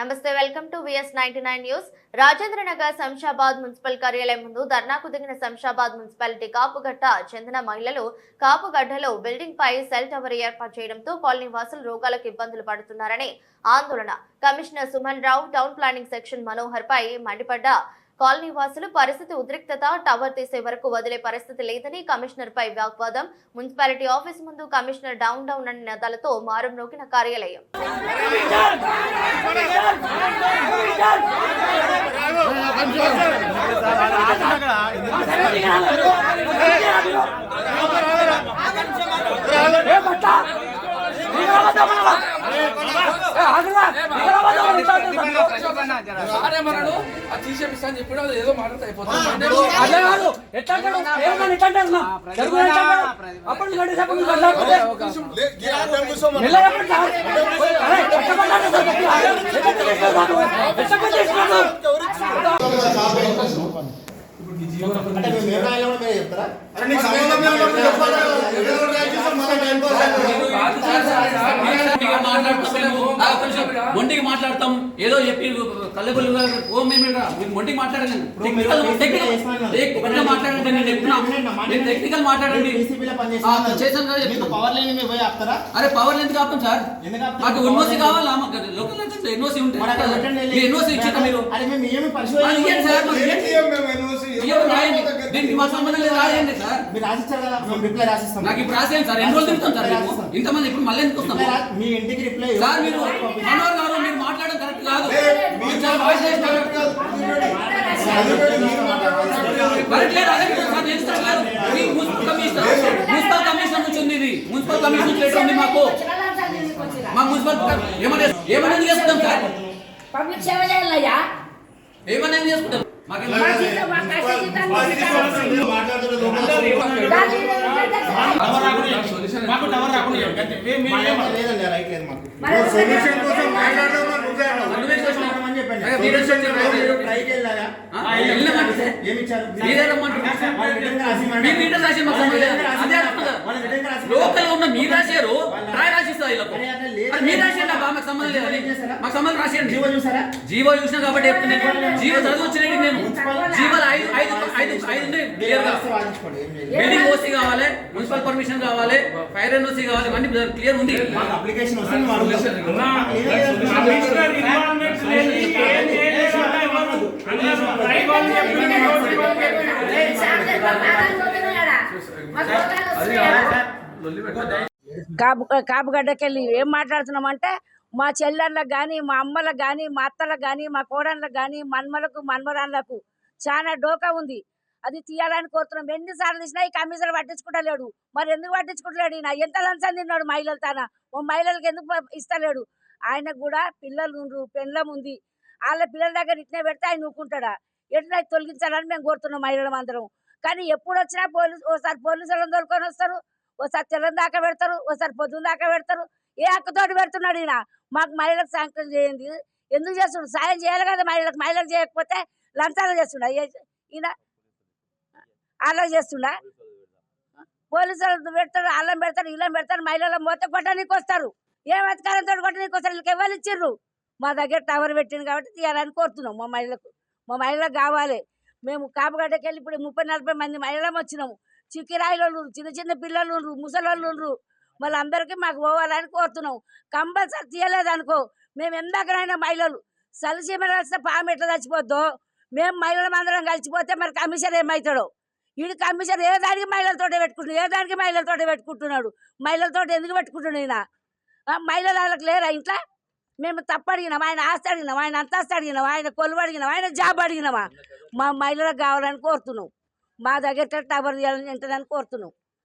నమస్తే welcome to VS ninety nine news. Rajendra Nagar Shamshabad municipal కార్యాలయం ముందు ధర్నాకు దిగిన శంషాబాద్ మున్సిపాలిటీ కాపుగట్ట చెందిన మహిళలు కాపుగడ్డలో బిల్డింగ్ పై సెల్ టవర్ ఏర్పాటు చేయడంతో కాలనీ వాసులు రోగాలకు ఇబ్బందులు పడుతున్నారని ఆందోళన. Commissioner Suman Rao town planning section Manohar పై మండిపడ్డ కాలనీ వాసులు పరిస్థితి ఉద్రిక్తత టవర్ తీసే వరకు వదిలే పరిస్థితి లేదని కమిషనర్ పై వాగ్వాదం మున్సిపాలిటీ ఆఫీస్ ముందు కమిషనర్ డౌన్ డౌన్ అనే నినాదాలతో మారం నోకిన కార్యాలయం సారేమన్నాడు అది తీసేపిస్తా అని చెప్పాడు అది ఏదో మాట్లాడితే అయిపోతుంది అట్లా కాదు ఎట్లా అంటాడు ఏమన్నా ఎట్లా అంటాడు నా? జరుగుతుంది ఎట్లా అంటాడు? అప్పుడు నువ్వు గంట సేపు నువ్వు మాట్లాడకపోతే మెల్లగా ఎప్పుడు రా? అరే, ఎట్లా మాట్లాడతావు సార్ గట్టిగా? ఎట్లా తీసుకుంటావు? ఎట్లా తీసుకుంటావు? అంటే మేము ఏ రాయాలో కూడా మీరే చెప్తారా? మొండికి మాట్లాడతాం ఏదో చెప్పి ఓ మేము మొండికి మాట్లాడండి టెక్నికల్ మాట్లాడండి నేను టెక్నికల్ మాట్లాడండి. చేశాను కదా. పవర్ లేని? అరే పవర్ ఎందుకు ఆపుతాం సార్? మాకు ఎన్ఓసి కావాలా మాకు లోకల్ ఎన్ఓసి ఉంటే మరి అక్కడ పెట్టండి. మీరు ఎన్ఓసి ఇచ్చిందా మీరు పరిశోధన ఇయ్యండి సార్ మాకు ఇయ్యండి. ఇయ్యండి, దీనికి మా సంబంధం లేదు రాయండి సార్. మీరు రాసిచ్చారు కదా మేము రిప్లై రాసిస్తాం. నాకు ఇప్పుడు రాసేయండి సార్. ఎన్ని రోజులు తిరుగుతాం సార్ మేము ఇంతమంది ఇప్పుడు మళ్ళీ ఎందుకు వస్తాం? రిప్లై రా- మీ ఇంటికి రిప్లై సార్ మీరు మనోహర్ గారు మీరు మాట్లాడడం కరెక్ట్ కాదు. మీరు చాలా వాయిస్ చేస్తున్నారు. కరెక్ట్ లేదు అదే కదా సార్ నేను ఇస్తాను కాదు. మీ మున్సిపల్ కమిషనర్ మున్సిపల్ కమిషనర్ నుంచి ఉంది ఇది. మున్సిపల్ కమిషనర్ నుంచి లెటర్ ఉంది మాకు. మా మున్సిపల్ చేసుకుంటాం సార్? పబ్లిక్ సేవ చేయాలయ్యా. ఏమన్నా ఎందుకు చేసుకుంటాం సొల్యూషన్ కోసం లోకల్ ఉన్న మీరు రాశారు వీళ్ళకు మీరు రాసేయండి మాకు సంబంధం లేదు అది. మాకు సంబంధం రాసేయండి జీవో చూసారా జీవో చూసినా కాబట్టి చెప్తున్నాను జీవో చదువు వచ్చినట్టు నేను జీవోలు ఐదు ఐదు ఐదు ఐదు బిల్డింగ్ ఓసీ కావాలి మున్సిపల్ పర్మిషన్ కావాలి ఫైర్ ఎన్ఓసీ కావాలి ఇవన్నీ క్లియర్ ఉంది మాకు అప్లికేషన్ వస్తుంది కాపు కాపుగడ్డకి వెళ్ళి ఏం మాట్లాడుతున్నామంటే మా చెల్లెళ్ళకు కానీ మా అమ్మలకు కానీ మా అత్తలకు కానీ మా కోడళ్ళకు కానీ మన్మలకు మన్మరాళ్ళకు చాలా డోకా ఉంది. అది తీయాలని కోరుతున్నాం. ఎన్నిసార్లు తీసినా ఈ కమిషన్ పట్టించుకుంటలేడు. మరి ఎందుకు పట్టించుకుంటలేడు? ఈయన ఎంత లంచం తిన్నాడు మహిళలు తన? ఓ మహిళలకు ఎందుకు ఇస్తలేడు? ఆయనకు కూడా పిల్లలు ఉండ్రు పెళ్ళం ఉంది. వాళ్ళ పిల్లల దగ్గర ఇట్నే పెడితే ఆయన ఊరుకుంటాడా? ఎట్లా తొలగించాలని మేము కోరుతున్నాం మహిళలం అందరం. కానీ ఎప్పుడు వచ్చినా పోలీసు ఓసారి పోలీసులను తోలుకొని వస్తారు. ఓసారి తెల్లని దాకా పెడతారు ఓసారి పొద్దున్న దాకా పెడతారు. ఏ హక్కుతోటి పెడుతున్నాడు ఈయన? మాకు మహిళలకు సాంక్షన్ చేయండి. ఎందుకు చేస్తున్నాడు? సాయం చేయాలి కదా మహిళలకు. మహిళలు చేయకపోతే లంచాలు చేస్తుండ? ఈయన? అలా చేస్తుండా? పోలీసులు పెడతారు అల్లం పెడతారు ఇల్లం పెడతారు మహిళలు మొత్తం కొట్టడానికి వస్తారు. ఏం అధికారంతో కొట్టడానికి వస్తారు? వీళ్ళకి ఎవరు ఇచ్చిర్రు? మా దగ్గర టవర్ పెట్టింది కాబట్టి తీయాలని కోరుతున్నాం మా మహిళలకు. మా మహిళలకు కావాలి. మేము కాపుగడ్డకి వెళ్ళి ఇప్పుడు ముప్పై నలభై మంది మహిళలం వచ్చినాము. చిక్కిరాయిలు ఉన్నారు, చిన్న చిన్న పిల్లలు ఉన్నారు, ముసలోళ్ళు ఉన్నారు. మళ్ళీ అందరికీ మాకు పోవాలని కోరుతున్నాం. కంపల్సరీ తీయలేదు అనుకో మేము ఎందాకనైనా మహిళలు. సలిసీమ రాస్తే పాము ఎట్లా చచ్చిపోద్దో? మేము మహిళలు అందరం కలిసిపోతే మరి కమిషన్ ఏమవుతాడో వీడి కమిషన్ ఏ దానికి మహిళలతోటే పెట్టుకుంటున్నాడు? ఏ దానికి మహిళలతోటే పెట్టుకుంటున్నాడు? మహిళలతో ఎందుకు పెట్టుకుంటున్నాడు ఈయన? మహిళలు వాళ్ళకి లేరా ఇంట్లో? మేము తప్పు అడిగినాం ఆయన ఆస్తి అడిగినాం ఆయన అంతస్తు అడిగినాం ఆయన కొలువు అడిగినాం ఆయన జాబ్ అడిగినామా? మా మహిళలకు కావాలని కోరుతున్నాం. మా దగ్గర టవర్ తీయాలని ఎంతదని కోరుతున్నాం